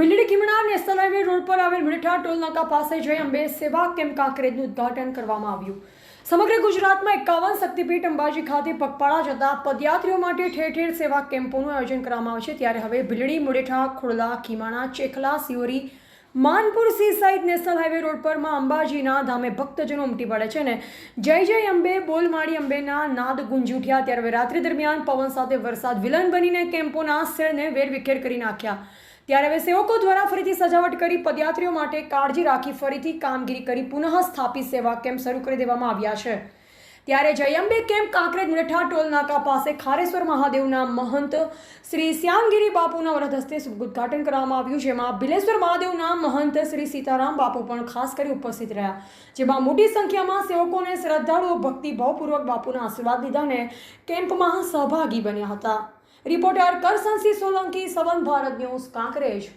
Road પર આવેલ મીઠા ટોલ નાકા પાસે જઈ અંબે સેવા કેમ્પ કાંકરેજનું ઉદ્ઘાટન કરવામાં આવ્યું. સમગ્ર ગુજરાતમાં એકાવન શક્તિપીઠ અંબાજી ખાતે પગપાળા જતા પદયાત્રીઓ માટે ઠેર ઠેર સેવા કેમ્પોનું આયોજન કરવામાં આવે છે. ત્યારે હવે બિલડી મુડેઠા, ખોડલા, ખીમાણા, ચેખલા, સિયોરી માનપુર સી સાઇડ નેશનલ હાઈવે રોડ પરમાં અંબાજીના ધામે ભક્તજનો ઉમટી પડે છે ને જય જય અંબે, બોલ માડી અંબેના નાદ ગુંજી ઉઠ્યા. ત્યારે રાત્રિ દરમિયાન પવન સાથે વરસાદ વિલન બનીને કેમ્પોના શેડને વેરવિખેર કરી નાખ્યા. ત્યારે હવે સેવકો દ્વારા ફરીથી સજાવટ કરી પદયાત્રીઓ માટે કાળજી રાખી ફરીથી કામગીરી કરી પુનઃ સ્થાપિત સેવા કેમ્પ શરૂ કરી દેવામાં આવ્યા છે. ત્યારે જયંબે કેમ્પ કાંકરેજ મુલેઠા ટોલ નાકા પાસે ખારેશ્વર મહાદેવના મહંત શ્રી શ્યામગીરી બાપુના વ્રત હસ્તે ઉદ્ઘાટન કરવામાં આવ્યું, જેમાં બિલેશ્વર મહાદેવના મહંત શ્રી સીતારામ બાપુ પણ ખાસ કરી ઉપસ્થિત રહ્યા. જેમાં મોટી સંખ્યામાં સેવકોને શ્રદ્ધાળુઓ, ભક્તિભાવપૂર્વક બાપુના આશીર્વાદ લીધા અને કેમ્પમાં સહભાગી બન્યા હતા. Reporter Karsansinh Solanki, Savan Bharat news, Kankrej.